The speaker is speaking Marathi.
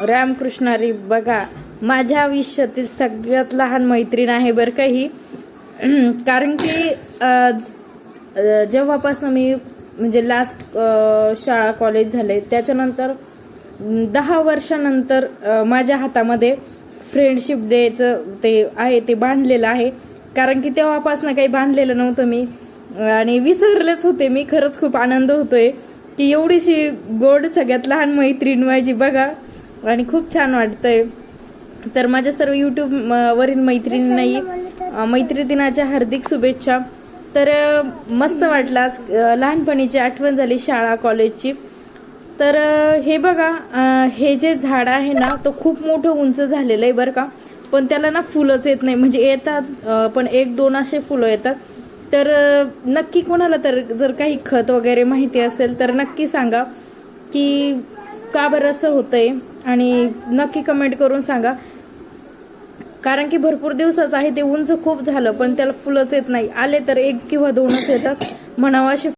रामकृष्णारी बघा माझ्या आयुष्यातील सगळ्यात लहान मैत्रीण आहे बरं का ही. कारण की जेव्हापासून मी म्हणजे लास्ट शाळा कॉलेज झाले त्याच्यानंतर दहा वर्षानंतर माझ्या हातामध्ये फ्रेंडशिप डेचं ते आहे ते बांधलेलं आहे. कारण की तेव्हापासून काही बांधलेलं नव्हतं मी. आणि विसरलेच होते मी. खरंच खूप आनंद होतोय की एवढीशी गोड सगळ्यात लहान मैत्रीण माझी बघा. आणि खूप छान वाटतंय. तर माझ्या सर्व यूट्यूब वरील मैत्रिणींनाही मैत्री दिनाच्या हार्दिक शुभेच्छा. तर मस्त वाटला लहानपणीची आठवण झाली शाळा कॉलेजची. तर हे बघा हे जे झाड आहे ना तो खूप मोठं उंच झालेलं आहे बरं का. पण त्याला ना फुलंच येत नाही. म्हणजे येतात पण एक दोन असे फुलं येतात. तर नक्की कोणाला तर जर काही खत वगैरे माहिती असेल तर नक्की सांगा की का बरं असं होतं आहे आणि नक्की कमेंट करून सांगा. कारण की भरपूर दिवसाचं आहे ते उंच खूप झालं पण त्याला फुलंच येत नाही. आले तर एक किंवा दोनच येतात. म्हणावं असे